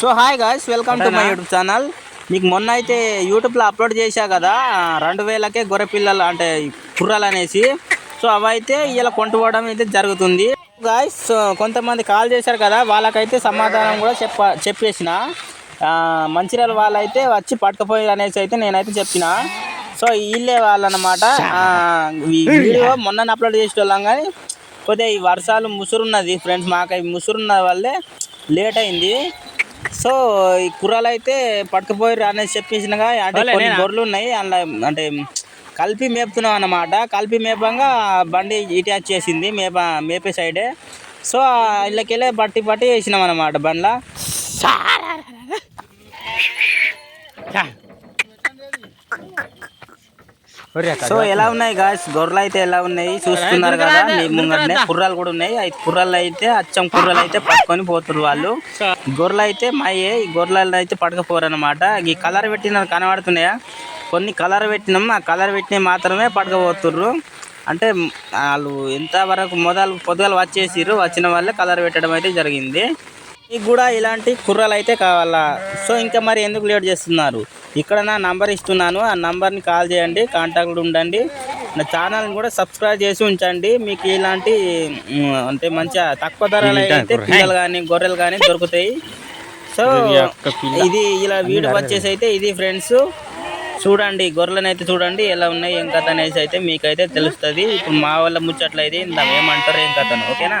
So hi guys welcome to my YouTube channel మీకు మొన్న అయితే యూట్యూబ్లో అప్లోడ్ చేశా కదా రెండు వేలకే గొర్రె పిల్లలు అంటే కుర్రలు అనేసి. సో అవైతే ఇలా కొంటుకోవడం అయితే జరుగుతుంది. గాయస్ కొంతమంది కాల్ చేశారు కదా వాళ్ళకైతే సమాధానం కూడా చెప్ప చెప్పేసిన. మంచిర్యాల వాళ్ళైతే వచ్చి పట్టుకుపోయి అనేసి అయితే నేనైతే చెప్పిన. సో వీళ్ళే వాళ్ళనమాట. వీడియో మొన్న అప్లోడ్ చేసేటోళ్ళం కానీ కొద్దిగా ఈ వర్షాలు ముసురున్నది ఫ్రెండ్స్ మాకు ముసురున్న వల్లే లేట్ అయింది. సో ఈ కుర్రాలు అయితే పట్టుకుపోయి అనేసి చెప్పేసినగా అంటే కొన్ని గొర్రెలు ఉన్నాయి అందులో అంటే కలిపి మేపుతున్నాం అన్నమాట. కలిపి మేపంగా బండి ఇటు చేసింది మేప మేపే సైడే సో ఇళ్ళకెళ్ళి బట్టి పట్టి వేసినాం అన్నమాట బండ్ల. సో ఎలా ఉన్నాయి గాయస్ గొర్రెలు అయితే ఎలా ఉన్నాయి? చూస్తున్నారు కదా మీ ముంగటనే కుర్రాలు కూడా ఉన్నాయి. అయి కుర్రాలు అయితే అచ్చం కుర్రాలు అయితే పట్టుకొని పోతున్నారు వాళ్ళు. గొర్రెలు అయితే మాయే ఈ గొర్రెలు అయితే పట్టుకపోరు అనమాట ఈ కలర్ పెట్టిన కనబడుతున్నాయా? కొన్ని కలర్ పెట్టినాం. ఆ కలర్ పెట్టినవి మాత్రమే పట్టుకపోతుర్రు అంటే వాళ్ళు ఎంతవరకు మొదలు పొద్దుగాలు వచ్చేసిర్రు. వచ్చిన వాళ్ళే కలర్ పెట్టడం అయితే జరిగింది. మీకు కూడా ఇలాంటి కుర్రలు అయితే కావాలా? సో ఇంకా మరి ఎందుకు లేట్ చేస్తున్నారు? ఇక్కడ నా నంబర్ ఇస్తున్నాను. ఆ నంబర్ని కాల్ చేయండి కాంటాక్ట్ ఉండండి. నా ఛానల్ని కూడా సబ్స్క్రైబ్ చేసి ఉంచండి. మీకు ఇలాంటి అంటే మంచిగా తక్కువ ధరలు అయితే పిల్లలు కానీ గొర్రెలు కానీ దొరుకుతాయి. సో ఇది ఇలా వీడియో వచ్చేసి అయితే ఇది ఫ్రెండ్స్. చూడండి గొర్రెలను అయితే చూడండి ఎలా ఉన్నాయి ఏం కథ అనేసి అయితే మీకైతే తెలుస్తుంది. ఇప్పుడు మా వాళ్ళ ముచ్చట్లయితే ఏమంటారు ఏం కథను ఓకేనా?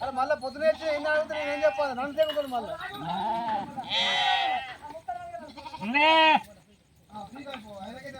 అరే మళ్ళీ పొద్దున వచ్చి ఏం నేను చెప్పాలి? నన్ను తెగుతాను మళ్ళీ? ఆయనకైతే